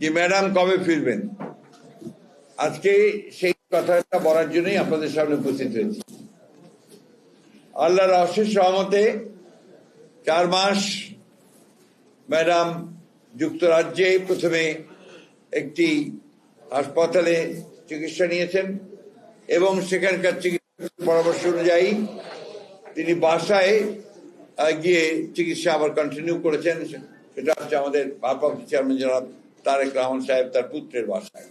যে ম্যাডাম কবে ফিরবেন? আজকে সেই কথাটা বলার জন্যই আপনাদের সামনে উপস্থিত হয়েছি। আল্লাহর অশেষ রহমতে চার মাস ম্যাডাম যুক্তরাজ্যে প্রথমে একটি হাসপাতালে চিকিৎসা নিয়েছেন এবং সেখানকার চিকিৎসা পরামর্শ অনুযায়ী তিনি বাসায় গিয়ে চিকিৎসা আবার কন্টিনিউ করেছেন। সেটা হচ্ছে আমাদের ভারপ্রাপ্ত চেয়ারম্যান জনাব তারেক রহমান সাহেব তার পুত্রের বাসায়।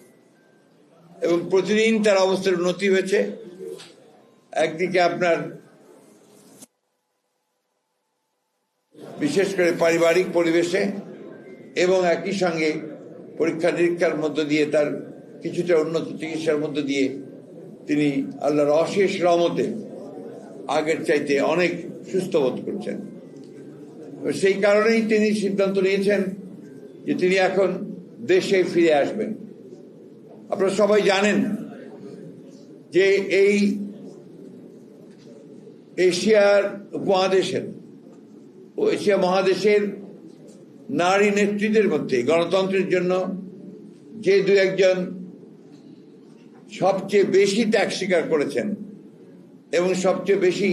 এবং প্রতিদিন তার অবস্থার উন্নতি হয়েছে। একদিকে আপনার বিশেষ করে পারিবারিক পরিবেশে এবং একই সঙ্গে পরীক্ষা নিরীক্ষার মধ্য দিয়ে তার কিছুটা উন্নত চিকিৎসার মধ্য দিয়ে তিনি আল্লাহর অশেষ রহমতে আগের চাইতে অনেক সুস্থ বোধ করছেন। সেই কারণেই তিনি সিদ্ধান্ত নিয়েছেন যে তিনি এখন দেশে ফিরে আসবেন। আপনারা সবাই জানেন যে এই এশিয়ার উপমহাদেশের, ও এশিয়া মহাদেশের নারী নেত্রীদের মধ্যে, গণতন্ত্রের জন্য যে দু একজন সবচেয়ে বেশি ত্যাগ স্বীকার করেছেন এবং সবচেয়ে বেশি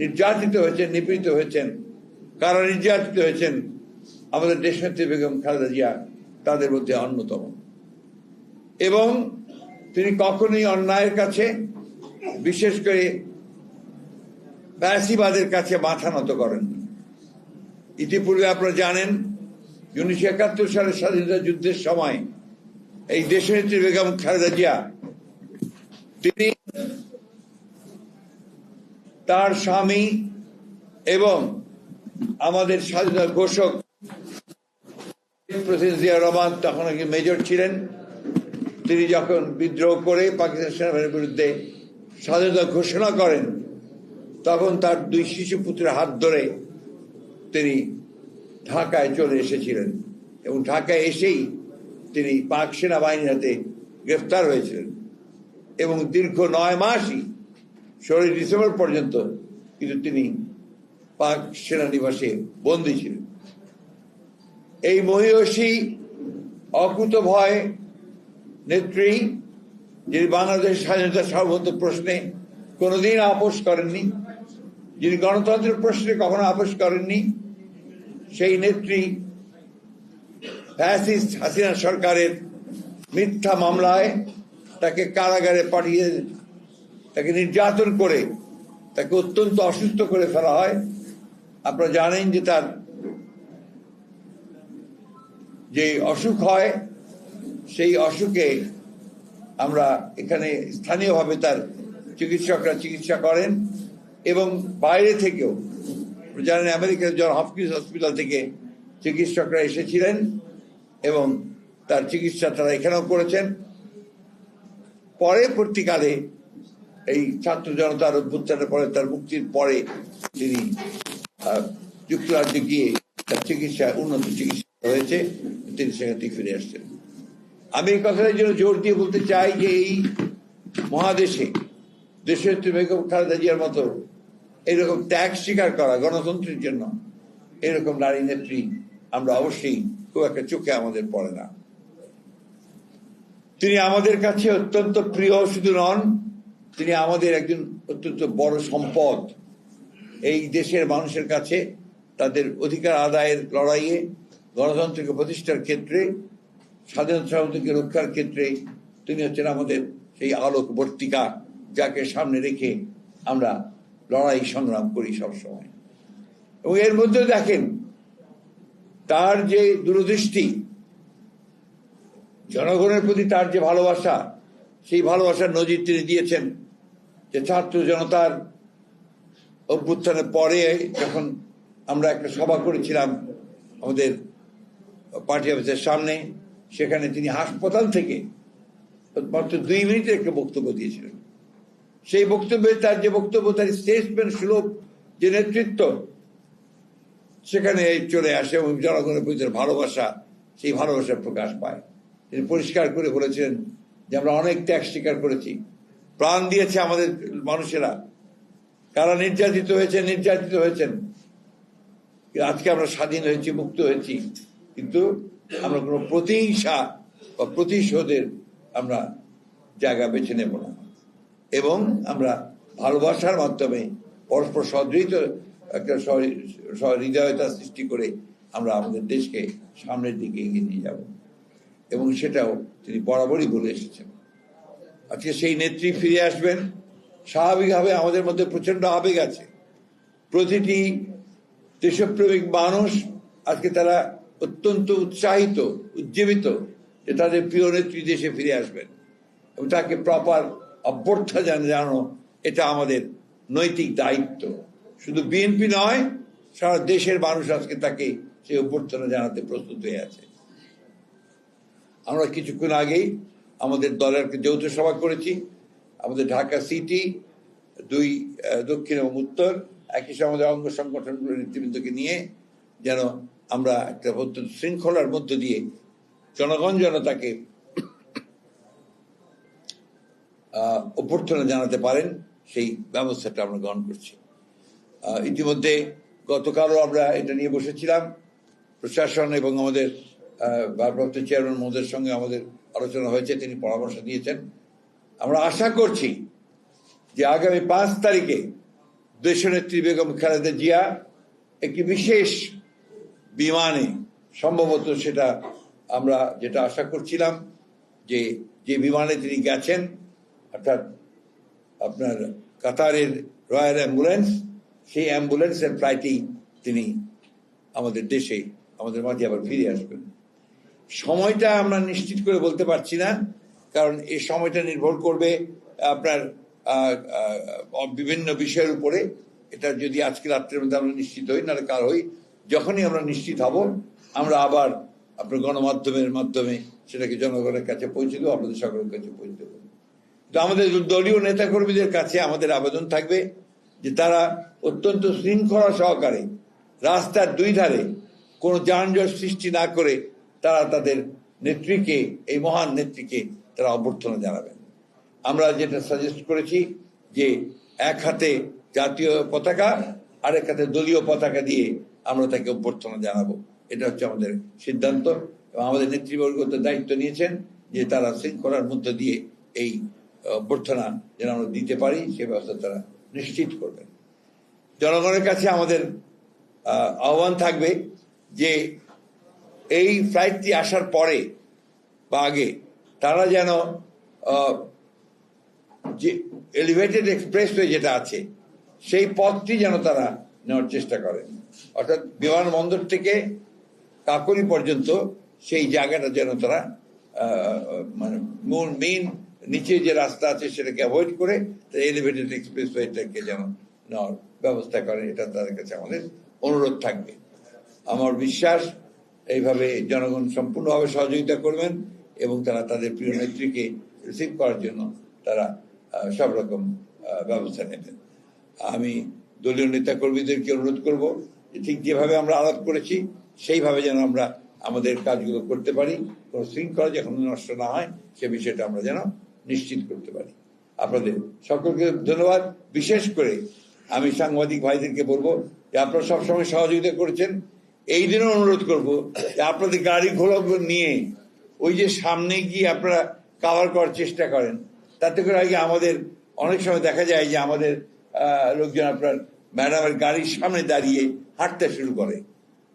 নির্যাতিত হয়েছেন, নিপীড়িত হয়েছেন কারা নির্যাতিত হয়েছেন আমাদের দেশনেত্রী বেগম খালেদা জিয়া তাদের মধ্যে অন্যতম। এবং তিনি কখনোই অন্যায়ের কাছে, বিশেষ করে ব্যাসিবাদের কাছে মাথা নত করেননি। ইতিপূর্বে আপনারা জানেন, উনিশশো একাত্তর সালের স্বাধীনতা যুদ্ধের সময় এই দেশনেত্রী বেগম খালেদা জিয়া, তিনি তার স্বামী এবং আমাদের স্বাধীনতা ঘোষক প্রেসিডেন্ট জিয়া রহমান তখন নাকি মেজর ছিলেন। তিনি যখন বিদ্রোহ করে পাকিস্তান সেনাবাহিনীর বিরুদ্ধে স্বাধীনতা ঘোষণা করেন, তখন তার দুই শিশু পুত্রের হাত ধরে তিনি ঢাকায় চলে এসেছিলেন এবং ঢাকায় এসেই তিনি পাক সেনাবাহিনীর হাতে গ্রেফতার হয়েছিলেন এবং দীর্ঘ নয় মাসই ষোলোই ডিসেম্বর পর্যন্ত কিন্তু তিনি পাক সেনানিবাসে বন্দী ছিলেন। এই মহিষী অকুত ভয় নেত্রী, যিনি বাংলাদেশ স্বাধীনতা সার্বভৌম প্রশ্নে কোনোদিন আপোষ করেননি, যিনি গণতন্ত্রের প্রশ্নে কখনো আপোষ করেননি, সেই নেত্রী ফ্যাসিস্ট হাসিনা সরকারের মিথ্যা মামলায় তাকে কারাগারে পাঠিয়ে, তাকে নির্যাতন করে, তাকে অত্যন্ত অসুস্থ করে ফেলা হয়। আপনারা জানেন যে তার যে অসুখ হয়, সেই অসুখে আমরা এখানে স্থানীয়ভাবে তার চিকিৎসকরা চিকিৎসা করেন এবং বাইরে থেকেও, জানেন আমেরিকার জন হপকিন্স হসপিটাল থেকে চিকিৎসকরা এসেছিলেন এবং তার চিকিৎসা তারা এখানেও করেছেন। পরবর্তীকালে এই ছাত্র জনতার অভ্যুত্থানের পরে, তার মুক্তির পরে তিনি যুক্তরাজ্যে গিয়ে তার চিকিৎসা, উন্নত চিকিৎসা হয়েছে, তিনি সেখান থেকে ফিরে আসছেন। আমি এই কথাটার জন্য জোর দিয়ে বলতে চাই যে এই মহাদেশে দেশের বেগম খালেদা জিয়ার মতো এরকম ত্যাগ স্বীকার করা গণতন্ত্রের জন্য এরকম নারী নেত্রী আমরা অবশ্যই খুব একটা চোখে আমাদের পড়ে না। তিনি আমাদের কাছে অত্যন্ত প্রিয় শুধু নন, তিনি আমাদের একজন অত্যন্ত বড় সম্পদ। এই দেশের মানুষের কাছে তাদের অধিকার আদায়ের লড়াইয়ে গণতন্ত্রকে প্রতিষ্ঠার ক্ষেত্রে, স্বাধীনতা সার্বভৌমত্বকে রক্ষার ক্ষেত্রে তিনি হচ্ছেন আমাদের সেই আলোকবর্তিকা যাকে সামনে রেখে আমরা লড়াই সংগ্রাম করি সবসময়। এবং এর মধ্যে দেখেন, তার যে দূরদৃষ্টি, জনগণের প্রতি তার যে ভালোবাসা, সেই ভালোবাসার নজির তিনি দিয়েছেন যে ছাত্র জনতার অভ্যুত্থানের পরে যখন আমরা একটা সভা করেছিলাম আমাদের পার্টি অফিসের সামনে, সেখানে তিনি হাসপাতাল থেকে মাত্র দুই মিনিটের একটা বক্তব্য দিয়েছিলেন। সেই বক্তব্যে তার যে বক্তব্য, তার স্টেটসম্যান সুলভ যে নেতৃত্ব, সেখানে চলে আসে এবং জনগণের প্রতি ভালোবাসা, সেই ভালোবাসার প্রকাশ পায়। তিনি পরিষ্কার করে বলেছেন যে আমরা অনেক ত্যাগ স্বীকার করেছি, প্রাণ দিয়েছে আমাদের মানুষেরা। কারা নির্যাতিত হয়েছে, নির্যাতিত হয়েছেন। আজকে আমরা স্বাধীন হয়েছি, মুক্ত হয়েছি। কিন্তু আমরা কোনো প্রতিহিংসা বা প্রতিশোধের আমরা জায়গা বেছে নেব না। এবং আমরা ভালোবাসার মাধ্যমে পরস্পর সদৃত একটা সহ- সহৃদয়তা সৃষ্টি করে আমরা আমাদের দেশকে সামনের দিকে এগিয়ে নিয়ে যাব। এবং সেটাও তিনি বরাবরই বলে এসেছেন। আজকে সেই নেত্রী ফিরে আসবেন। স্বাভাবিকভাবে আমাদের মধ্যে প্রচণ্ড আবেগ আছে। প্রতিটি দেশপ্রেমিক মানুষ আজকে তারা অত্যন্ত উৎসাহিত, উজ্জীবিত যে তাদের প্রিয় নেত্রী দেশে ফিরে আসবেন। এবং তাকে প্রপার অভ্যর্থা জান- জানানো এটা আমাদের নৈতিক দায়িত্ব। শুধু বিএনপি নয়, সারা দেশের মানুষ আজকে তাকে সেই অভ্যর্থনা জানাতে প্রস্তুত হয়ে আছে। আমরা কিছুক্ষণ আগেই আমাদের দলের যৌথ সভা করেছি। আমাদের ঢাকা সিটি, দুই দক্ষিণ এবং উত্তর, একই সঙ্গে অঙ্গ সংগঠনগুলোর নেতৃবৃন্দকে নিয়ে যেন আমরা একটা অত্যন্ত শৃঙ্খলার মধ্য দিয়ে জনগণ যেন তাকে অভ্যর্থনা জানাতে পারেন, সেই ব্যবস্থাটা আমরা গ্রহণ করছি। ইতিমধ্যে গতকালও আমরা এটা নিয়ে বসেছিলাম। প্রশাসন এবং আমাদের ভারপ্রাপ্ত চেয়ারম্যান মহোদয়ের সঙ্গে আমাদের আলোচনা হয়েছে, তিনি পরামর্শ দিয়েছেন। আমরা আশা করছি যে আগামী পাঁচ তারিখে দেশনেত্রী বেগম খালেদা জিয়া একটি বিশেষ বিমানে সম্ভবত সেটা আমরা যেটা আশা করছিলাম যে যে বিমানে তিনি গেছেন, অর্থাৎ আপনার কাতারের রয়্যাল অ্যাম্বুলেন্স, সেই অ্যাম্বুলেন্সের ফ্লাইটেই তিনি আমাদের দেশে, আমাদের মাঝে আবার ফিরে আসবেন। সময়টা আমরা নিশ্চিত করে বলতে পারছি না, কারণ এই সময়টা নির্ভর করবে আপনার বিভিন্ন বিষয়ের উপরে। এটা যদি আজকে রাত্রের মধ্যে আমরা নিশ্চিত হই, নাহলে কাল হই যখনই আমরা নিশ্চিত হব, আমরা আবার আপনার গণমাধ্যমের মাধ্যমে সেটাকে জনগণের কাছে পৌঁছে দেবো, আপনাদের সকলের কাছে পৌঁছে দেবো। তো আমাদের দলীয় নেতাকর্মীদের কাছে আমাদের আবেদন থাকবে যে তারা অত্যন্ত শৃঙ্খলা সহকারে রাস্তার দুই ধারে কোনো যানজট সৃষ্টি না করে তারা তাদের নেত্রীকে, এই মহান নেত্রীকে তারা অভ্যর্থনা জানাবেন। আমরা যেটা সাজেস্ট করেছি যে এক হাতে জাতীয় পতাকা, আরেক হাতে দলীয় পতাকা দিয়ে আমরা তাকে অভ্যর্থনা জানাব। এটা হচ্ছে আমাদের সিদ্ধান্ত এবং আমাদের নেতৃবর্গ তো দায়িত্ব নিয়েছেন যে তারা শৃঙ্খলার মধ্য দিয়ে এই অভ্যর্থনা যেন আমরা দিতে পারি, সে ব্যবস্থা তারা নিশ্চিত করবেন। জনগণের কাছে আমাদের আহ্বান থাকবে যে এই ফ্লাইটটি আসার পরে বা আগে তারা যেন যে এলিভেটেড এক্সপ্রেসওয়ে যেটা আছে, সেই পথটি যেন তারা নেওয়ার চেষ্টা করেন অর্থাৎ বিমানবন্দর থেকে কাকরি পর্যন্ত সেই জায়গাটা যেন তারা মানে মূল মেইন নিচে যে রাস্তা আছে সেটাকে অ্যাভয়েড করে এলিভেটেড এক্সপ্রেসওয়েটাকে যেন নেওয়ার ব্যবস্থা করে, এটা তাদের কাছে আমাদের অনুরোধ থাকবে। আমার বিশ্বাস এইভাবে জনগণ সম্পূর্ণভাবে সহযোগিতা করবেন এবং তারা তাদের প্রিয় নেত্রীকে রিসিভ করার জন্য তারা সব রকম ব্যবস্থা নেবেন। আমি দলীয় নেতা কর্মীদেরকে অনুরোধ করব ঠিক যেভাবে আমরা আলাপ করেছি, সেইভাবে যেন আমরা আমাদের কাজগুলো করতে পারি। কোনো শৃঙ্খলা যখন নষ্ট না হয়, সে বিষয়টা আমরা যেন নিশ্চিত করতে পারি। আপনাদের সকলকে ধন্যবাদ। বিশেষ করে আমি সাংবাদিক ভাইদেরকে বলব যে আপনারা সবসময় সহযোগিতা করেছেন। এই দিনও অনুরোধ করব যে আপনাদের গাড়ি ঘোড়া নিয়ে ওই যে সামনে গিয়ে আপনারা কাভার করার চেষ্টা করেন। তাতে করে আগে আমাদের অনেক সময় দেখা যায় যে আমাদের লোকজন আপনার ম্যাডামের গাড়ির সামনে দাঁড়িয়ে হাঁটতে শুরু করে।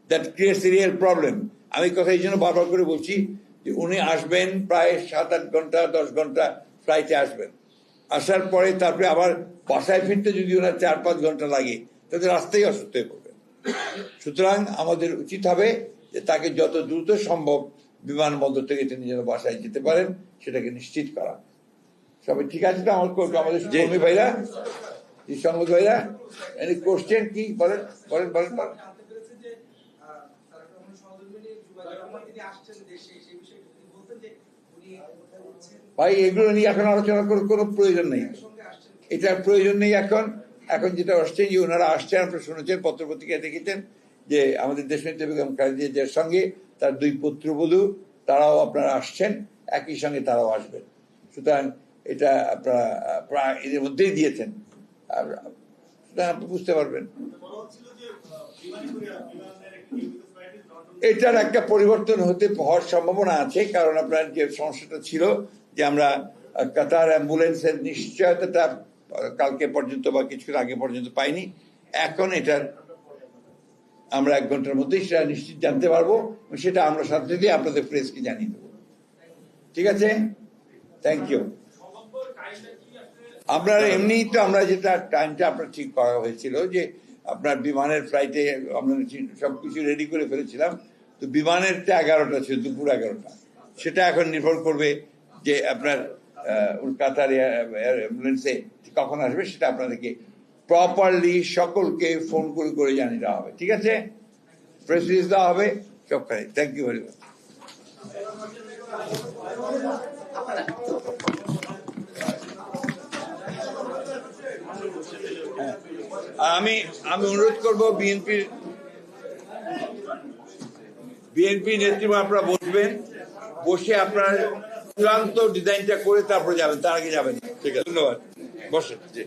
দ্যাট ক্রিয়েটস রিয়েল প্রবলেম আমি কথা এই জন্য বারবার করে বলছি যে উনি আসবেন প্রায় সাত আট ঘণ্টা দশ ঘণ্টা ফ্লাইটে আসবেন। আসার পরে তারপরে আবার বাসায় ফিরতে যদি ওনার চার পাঁচ ঘণ্টা লাগে তাহলে রাস্তায় অসুস্থ হয়ে পড়বেন। সুতরাং আমাদের উচিত হবে যে তাকে যত দ্রুত সম্ভব বিমানবন্দর থেকে তিনি যেন বাসায় যেতে পারেন সেটাকে নিশ্চিত করা। সবাই ঠিক আছে তো? আমার আমাদের ভাইরা? এই সংবাদ এনি কোশ্চেন কি? বলেন বলেন বলেন বলেন। আসছেন ভাই, এগুলো নিয়ে এখন আলোচনা করার কোনো প্রয়োজন নেই। এটার প্রয়োজন নেই এখন। এখন যেটা আসছে যে ওনারা আসছেন আপনারা শুনেছেন পত্র পত্রিকায় দেখেছেন যে আমাদের দেশনেত্রী বেগম খালেদা জিয়ার সঙ্গে তার দুই পুত্রবধূ তারাও আপনারা আসছেন, একই সঙ্গে তারাও আসবেন। সুতরাং এটা আপনারা প্রায় এদের মধ্যেই দিয়েছেন। আর বুঝতে পারবেন। এটার একটা পরিবর্তন হতে হওয়ার সম্ভাবনা আছে, কারণ আপনার যে সমস্যাটা ছিল যে আমরা কাতার অ্যাম্বুলেন্সের নিশ্চয়তাটা কালকে পর্যন্ত বা কিছুদিন আগে পর্যন্ত পাইনি। এখন এটার আমরা এক ঘণ্টার মধ্যেই সেটা নিশ্চিত জানতে পারব সেটা আমরা সাথে দিয়ে আপনাদের প্রেসকে জানিয়ে দেবো। ঠিক আছে? থ্যাংক ইউ আপনার এমনি তো আমরা যেটা টাইমটা আপনার ঠিক করা হয়েছিল যে আপনার বিমানের ফ্লাইটে আমরা সব কিছু রেডি করে ফেলেছিলাম তো বিমানেরটা এগারোটা ছিল দুপুর এগারোটা সেটা এখন নির্ভর করবে যে আপনার আহ, কাতার অ্যাম্বুলেন্সে কখন আসবে সেটা আপনাদেরকে প্রপারলি সকলকে ফোন করে করে জানিয়ে দেওয়া হবে ঠিক আছে? প্রেস রিলিজ দেওয়া হবে সবখানে থ্যাংক ইউ ভেরি মাচ আমি আমি অনুরোধ করব বিএনপির বিএনপি নেতৃত্ব আপনারা বসবেন বসে আপনার চূড়ান্ত ডিজাইনটা করে তারপরে যাবেন তার আগে যাবেন। ঠিক আছে। ধন্যবাদ। বসে জি।